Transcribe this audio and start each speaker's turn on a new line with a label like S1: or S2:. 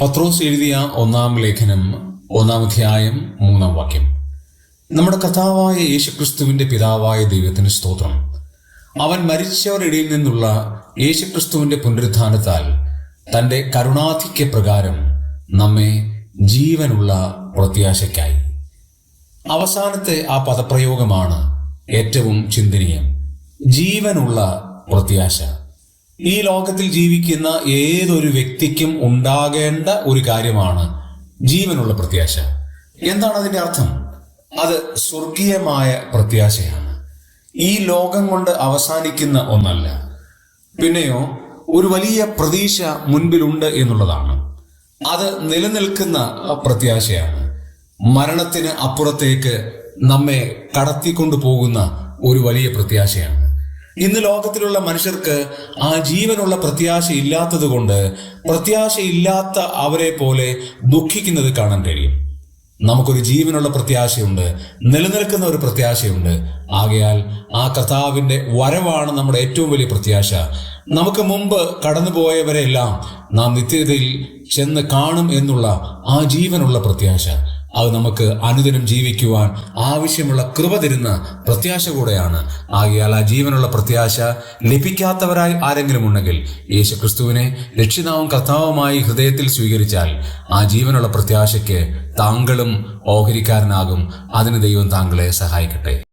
S1: പത്രോസ് എഴുതിയ ഒന്നാം ലേഖനം ഒന്നാം അധ്യായം മൂന്നാം വാക്യം. നമ്മുടെ കർത്താവായ യേശുക്രിസ്തുവിന്റെ പിതാവായ ദൈവത്തിന് സ്തോത്രം. അവൻ മരിച്ചവരിടയിൽ നിന്നുള്ള യേശുക്രിസ്തുവിന്റെ പുനരുദ്ധാനത്താൽ തന്റെ കരുണാധിക്യ പ്രകാരം നമ്മെ ജീവനുള്ള പ്രത്യാശയ്ക്കായി. അവസാനത്തെ ആ പദപ്രയോഗമാണ് ഏറ്റവും ചിന്തനീയം. ജീവനുള്ള പ്രത്യാശ. ഈ ലോകത്തിൽ ജീവിക്കുന്ന ഏതൊരു വ്യക്തിക്കും ഉണ്ടാകേണ്ട ഒരു കാര്യമാണ് ജീവനുള്ള പ്രത്യാശ. എന്താണ് അതിന്റെ അർത്ഥം? അത് സ്വർഗീയമായ പ്രത്യാശയാണ്. ഈ ലോകം കൊണ്ട് അവസാനിക്കുന്ന ഒന്നല്ല. പിന്നെയോ ഒരു വലിയ പ്രതീക്ഷ മുൻപിലുണ്ട് എന്നുള്ളതാണ്. അത് നിലനിൽക്കുന്ന പ്രത്യാശയാണ്. മരണത്തിന് അപ്പുറത്തേക്ക് നമ്മെ കടത്തിക്കൊണ്ടു പോകുന്ന ഒരു വലിയ പ്രത്യാശയാണ്. ഇന്ന് ലോകത്തിലുള്ള മനുഷ്യർക്ക് ആ ജീവനുള്ള പ്രത്യാശ ഇല്ലാത്തത് കൊണ്ട് പ്രത്യാശയില്ലാത്ത അവരെ പോലെ ദുഃഖിക്കുന്നത് കാണാൻ കഴിയും. നമുക്കൊരു ജീവനുള്ള പ്രത്യാശയുണ്ട് നിലനിൽക്കുന്ന ഒരു പ്രത്യാശയുണ്ട്. ആകയാൽ ആ കർത്താവിന്റെ വരവാണ് നമ്മുടെ ഏറ്റവും വലിയ പ്രത്യാശ. നമുക്ക് മുമ്പ് കടന്നുപോയവരെല്ലാം നാം നിത്യതയിൽ ചെന്ന് കാണും എന്നുള്ള ആ ജീവനുള്ള പ്രത്യാശ. അത് നമുക്ക് അനുദിനം ജീവിക്കുവാൻ ആവശ്യമുള്ള കൃപ തരുന്ന പ്രത്യാശ കൂടെയാണ്. ആകയാൽ ആ ജീവനുള്ള പ്രത്യാശ ലഭിക്കാത്തവരായി ആരെങ്കിലും ഉണ്ടെങ്കിൽ യേശു ക്രിസ്തുവിനെ രക്ഷിതാവും കർത്താവുമായി ഹൃദയത്തിൽ സ്വീകരിച്ചാൽ ആ ജീവനുള്ള പ്രത്യാശയ്ക്ക് താങ്കളും ഓഹരിക്കാരനാകും. അതിന് ദൈവം താങ്കളെ സഹായിക്കട്ടെ.